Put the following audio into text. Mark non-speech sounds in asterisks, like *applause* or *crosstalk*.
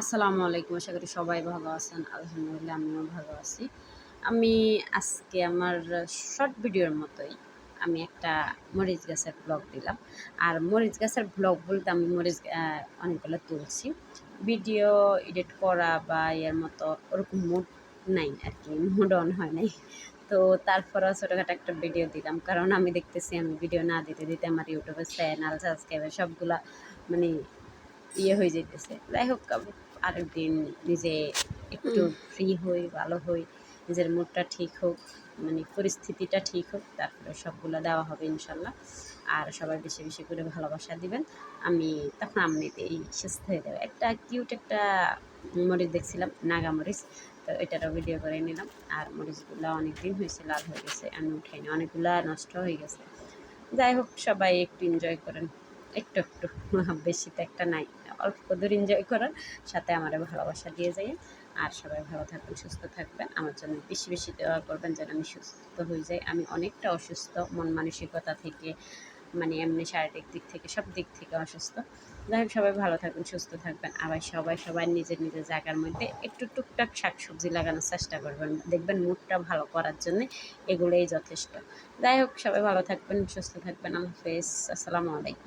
আসসালামু আলাইকুম, আশা করি সবাই ভালো আছেন। আলহামদুলিল্লাহ, আমিও ভালো আছি। আমি আজকে আমার শর্ট ভিডিওর মতোই আমি একটা মরিচ গাছের ব্লগ দিলাম। আর মরিচ গাছের ব্লগ বলতে আমি মরিচ অনেকগুলো তুলছি। ভিডিও এডিট করা বা এর মতো ওরকম মুড নাই আর কি মুড অন হয় নাই। তো তারপরেও ছোটোখাটো একটা ভিডিও দিলাম, কারণ আমি দেখতেছি আমি ভিডিও না দিতে দিতে আমার ইউটিউবের চ্যানেল সাবস্ক্রাইবার সবগুলা মানে ইয়ে হয়ে যেতেছে যাই হোক আরেকদিন নিজে একটু ফ্রি হই ভালো হই নিজের মুডটা ঠিক হোক মানে পরিস্থিতিটা ঠিক হোক তারপরে সবগুলো দেওয়া হবে ইনশাল্লাহ। আর সবাই বেশি বেশি করে ভালোবাসা দিবেন। আমি তখন এমনিতেই সুস্থ হয়ে যাবে। একটা কিউট একটা মরিচ দেখছিলাম নাগা মরিচ। তো এটারও ভিডিও করে নিলাম। আর মরিচগুলো অনেক দিন হয়েছে লাল হয়ে গেছে আমি উঠাইনি। অনেকগুলা নষ্ট হয়ে গেছে। যাই হোক সবাই একটু এনজয় করেন। একটু একটু *laughs* বেশি তো একটা নাই। অল্প দূর এনজয় করার সাথে আমার ভালোবাসা দিয়ে যাই আর সবাই ভালো থাকবেন, সুস্থ থাকবেন। আমার জন্য বেশি বেশি দেওয়া করবেন যেন আমি সুস্থ হয়ে যাই। আমি অনেকটা অসুস্থ, মন মানসিকতা থেকে মানে এমনি শারীরিক দিক থেকে, সব দিক থেকে অসুস্থ। যাই হোক, সবাই ভালো থাকবেন, সুস্থ থাকবেন। আবার সবাই সবাই নিজের নিজের জায়গার মধ্যে একটু টুকটাক শাকসবজি লাগানোর চেষ্টা করবেন। দেখবেন মুডটা ভালো করার জন্য এগুলোই যথেষ্ট। যাই হোক, সবাই ভালো থাকবেন, সুস্থ থাকবেন। আল্লাহ হাফেজ। আসসালামু আলাইকুম।